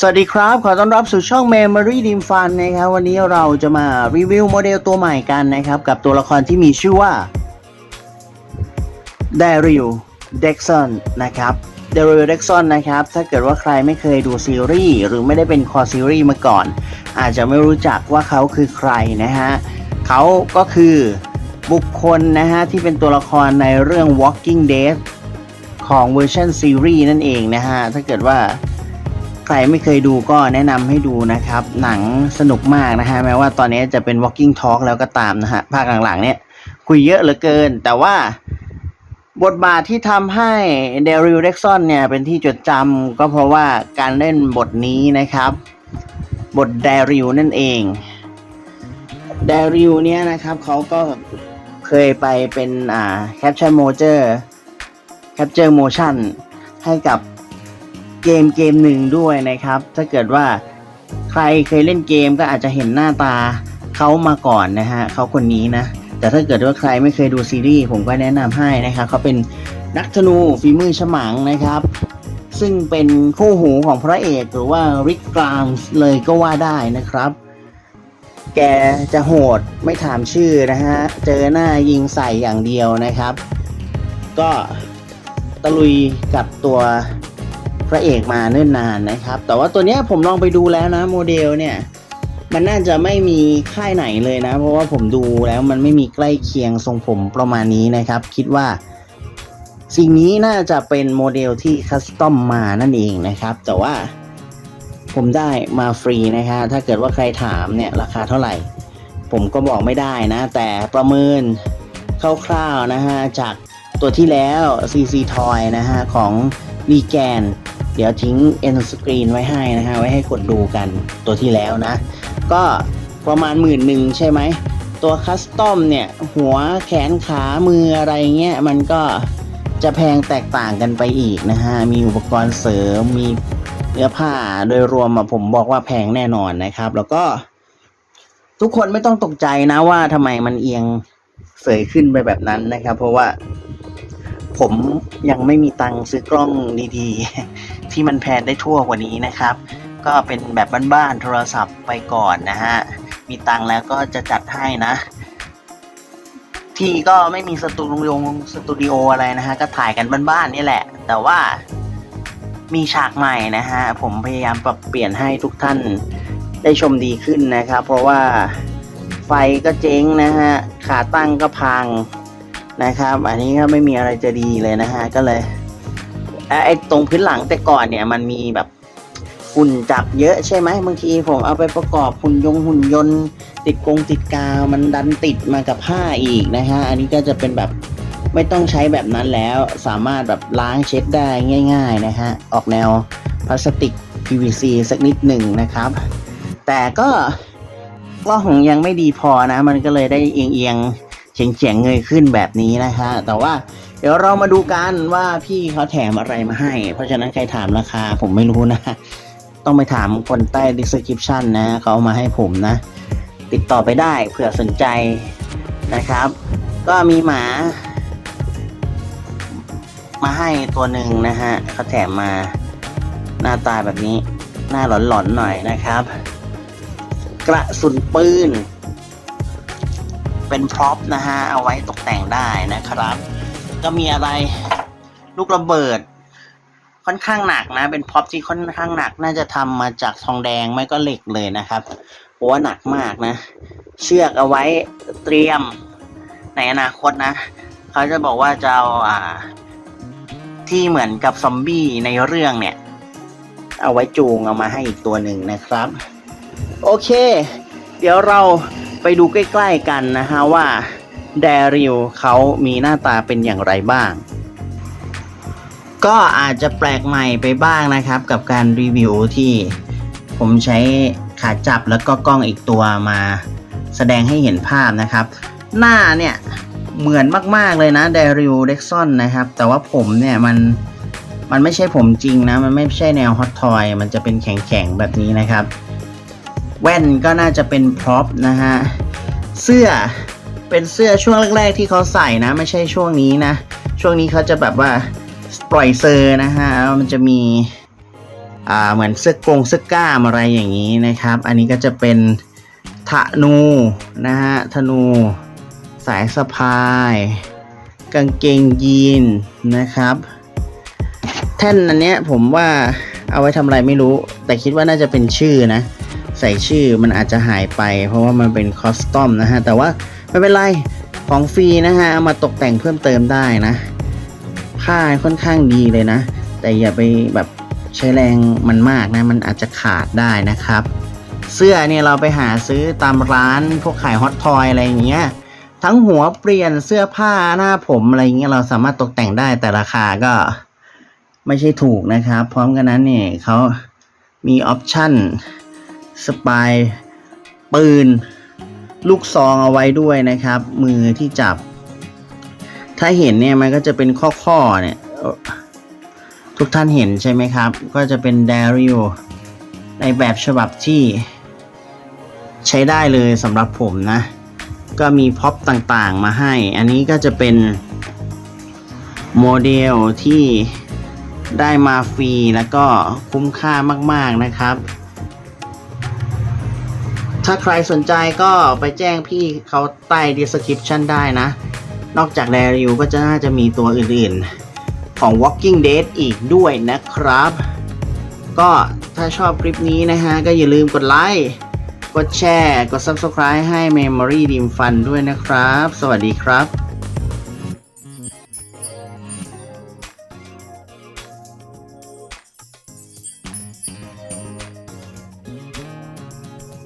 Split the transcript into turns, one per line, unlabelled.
สวัสดีครับ ขอต้อนรับสู่ช่อง Memory Dream Fun นะครับวันนี้เราจะมารีวิวโมเดลตัวใหม่กันนะครับ กับตัวละครที่มีชื่อว่า Daryl Dexon นะครับ Daryl Dexon นะครับ ถ้าเกิดว่าใครไม่เคยดูซีรีส์หรือไม่ได้เป็นคอซีรีส์มาก่อน อาจจะไม่รู้จักว่าเขาคือใครนะฮะเขาก็คือบุคคลนะฮะที่เป็นตัวละครในเรื่อง Walking Dead ของเวอร์ชันซีรีส์นั่นเองนะฮะถ้าเกิดว่า ใครไม่เคยดูก็แนะนำให้ดูนะครับ หนังสนุกมากนะฮะแม้ว่าตอนนี้จะเป็น Walking Talk แล้วก็ตามนะฮะภาคหลังๆ เนี่ยคุยเยอะเหลือเกิน แต่ว่าบทบาทที่ทำให้เดริลเด็กซอนเนี่ยเป็นที่จดจำก็เพราะว่าการเล่นบทนี้นะครับ บทเดริลนั่นเองเดริลเนี่ยนะครับเขาก็เคยไปเป็นอ่า Capture Motion Capture Motion ให้กับ เกมเกมหนึ่งด้วยนะครับ ถ้าเกิดว่าใครเคยเล่นเกมก็อาจจะเห็นหน้าตาเขามาก่อนนะฮะเขาคนนี้นะ แต่ถ้าเกิดว่าใครไม่เคยดูซีรีส์ผมก็แนะนำให้นะครับเขาเป็นนักธนูฝีมือฉมังนะครับ ซึ่งเป็นคู่หูของพระเอกหรือว่าริกกรามเลยก็ว่าได้นะครับ แกจะโหดไม่ถามชื่อนะฮะ เจอหน้ายิงใส่อย่างเดียวนะครับ ก็ตะลุยกับตัว พระเอกมาเนิ่นนานนะครับ แต่ว่าตัวเนี้ยผมลองไปดูแล้วนะโมเดลเนี่ยมันน่าจะไม่มีค่ายไหนเลยนะ เพราะว่าผมดูแล้วมันไม่มีใกล้เคียงทรงผมประมาณนี้นะครับ คิดว่า สิ่งนี้น่าจะเป็นโมเดลที่คัสตอมมานั่นเองนะครับ แต่ว่าผมได้มาฟรีนะฮะถ้าเกิดว่าใครถามเนี่ยราคาเท่าไหร่ ผมก็บอกไม่ได้นะ แต่ประเมินคร่าวๆนะฮะจากตัวที่แล้ว CC Toy นะฮะของรีแกน เดี๋ยวทิ้ง end screen ไว้ให้นะฮะไว้ให้กดดูกันตัวที่แล้วนะ ก็ประมาณหมื่นหนึ่งใช่ไหม ตัวคัสตอมเนี่ย หัวแขนขามืออะไรเงี้ย มันก็จะแพงแตกต่างกันไปอีกนะฮะ มีอุปกรณ์เสริมมีเนื้อผ้าโดยรวมอะผมบอกว่าแพงแน่นอนนะครับ แล้วก็ ทุกคนไม่ต้องตกใจนะว่าทำไมมันเอียงเสยขึ้นไปแบบนั้นนะครับ เพราะว่า ผมยังไม่มีตังค์ซื้อกล้องดีๆ ที่มันแพนได้ทั่วกว่านี้นะครับ ก็เป็นแบบบ้านๆโทรศัพท์ไปก่อนนะฮะ มีตังค์แล้วก็จะจัดให้นะ ที่ก็ไม่มีสตูดิโอสตูดิโออะไรนะฮะ ก็ถ่ายกันบ้านๆนี่แหละ แต่ว่ามีฉากใหม่นะฮะ ผมพยายามปรับเปลี่ยนให้ทุกท่านได้ชมดีขึ้นนะครับ เพราะว่าไฟก็เจ๊งนะฮะ ขาตั้งก็พัง นะครับ อันนี้ก็ไม่มีอะไรจะดีเลยนะฮะก็เลยเออไอ้ตรงพื้นหลังแต่ก่อนเนี่ยมันมีแบบฝุ่นจับเยอะใช่ไหมบางทีผมเอาไปประกอบหุ่นยงหุ่นยนต์ ติดกงติดกาวมันดันติดมากับผ้าอีกนะฮะอันนี้ก็จะเป็นแบบไม่ต้องใช้แบบนั้นแล้วสามารถแบบล้างเช็ดได้ง่าย ๆนะฮะออกแนวพลาสติก PVC สักนิดหนึ่งนะครับ แต่ก็กล้องยังไม่ดีพอนะ มันก็เลยได้เอียงๆ เฉียงเฉียงๆเงยขึ้นแบบนี้นะคะแต่ว่าเดี๋ยวเรามาดูกันว่าพี่เขาแถมอะไรมาให้ เพราะฉะนั้นใครถามราคาผมไม่รู้นะ ต้องไปถามคนใต้ description นะเขาเอามาให้ผมนะ ติดต่อไปได้เผื่อสนใจนะครับ ก็มีหมา มาให้ตัวหนึ่งนะฮะเขาแถมมาหน้าตาแบบนี้ หน้าหลอนๆหน่อยนะครับ กระสุนปืน เป็นพร็อพนะฮะ เอาไว้ตกแต่งได้นะครับ ก็มีอะไรลูกระเบิด ค่อนข้างหนักนะ เป็นพร็อพที่ค่อนข้างหนักน่าจะทำมาจากทองแดงไม่ก็เหล็กเลยนะครับเพราะว่าหนักมากนะ เชือกเอาไว้เตรียมในอนาคตนะ เขาจะบอกว่าจะเอาอ่า ที่เหมือนกับซอมบี้ในเรื่องเนี่ย เอาไว้จูงเอามาให้อีกตัวหนึ่งนะครับ โอเค เดี๋ยวเรา ไปดูใกล้ ๆกันนะฮะว่าแดริลเขามีหน้าตาเป็นอย่างไรบ้าง ก็อาจจะแปลกใหม่ไปบ้างนะครับ กับการรีวิวที่ผมใช้ขาจับแล้วก็กล้องอีกตัวมาแสดงให้เห็นภาพนะครับ หน้าเนี่ยเหมือนมาก ๆ เลยนะเดริลเด็กซอนนะครับ แต่ว่าผมเนี่ยมันมันไม่ใช่ผมจริงนะ มันไม่ใช่แนวฮอตทอย มันจะเป็นแข็ง ๆ แบบนี้นะครับ แว่นก็น่าจะเป็นพร็อพนะฮะ เสื้อเป็นเสื้อช่วงแรก ๆ ที่เขาใส่นะ ไม่ใช่ช่วงนี้นะ ช่วงนี้เขาจะแบบว่าปล่อยเซอร์นะฮะ มันจะมีอ่าเหมือนเสื้อกรงเสื้อกล้ามอะไรอย่างนี้นะครับ อันนี้ก็จะเป็นธนูนะฮะธนู สายสะพาย กางเกงยีนนะครับ แท่นอันเนี้ยผมว่าเอาไว้ทำอะไรไม่รู้ แต่คิดว่าน่าจะเป็นชื่อนะ ใส่ชื่อมันอาจจะหายไป เพราะว่ามันเป็นคอสตอมนะฮะ แต่ว่าไม่เป็นไรของฟรีนะฮะ เอามาตกแต่งเพิ่มเติมได้นะผ้าค่อนข้างดีเลยนะ แต่อย่าไปแบบใช้แรงมันมากนะ มันอาจจะขาดได้นะครับ เสื้อเนี่ยเราไปหาซื้อตามร้านพวกขายฮอตทอยอะไรอย่างเงี้ย ทั้งหัวเปลี่ยนเสื้อผ้าหน้าผมอะไรเงี้ยเราสามารถตกแต่งได้แต่ราคาก็ไม่ใช่ถูกนะครับ พร้อมกันนั้นเนี่ยเขามีออปชั่น สปายปืน ลูกซองเอาไว้ด้วยนะครับ มือที่จับ ถ้าเห็นเนี่ยมันก็จะเป็นข้อๆเนี่ยทุกท่านเห็นใช่ไหมครับ ก็จะเป็นเดริโอในแบบฉบับที่ใช้ได้เลยสำหรับผมนะ ก็มีพ็อปต่างๆมาให้ อันนี้ก็จะเป็นโมเดลที่ได้มาฟรีแล้วก็คุ้มค่ามากๆนะครับ ถ้าใครสนใจก็ไปแจ้งพี่เขาใต้ description ได้นะ นอกจากแรริวก็จะน่าจะมีตัวอื่นๆ ของ Walking Dead อีกด้วยนะครับ ก็ถ้าชอบคลิปนี้นะฮะ ก็อย่าลืมกดไลค์ กดแชร์ กด Subscribe ให้ Memory Dream Fun ด้วยนะครับ สวัสดีครับ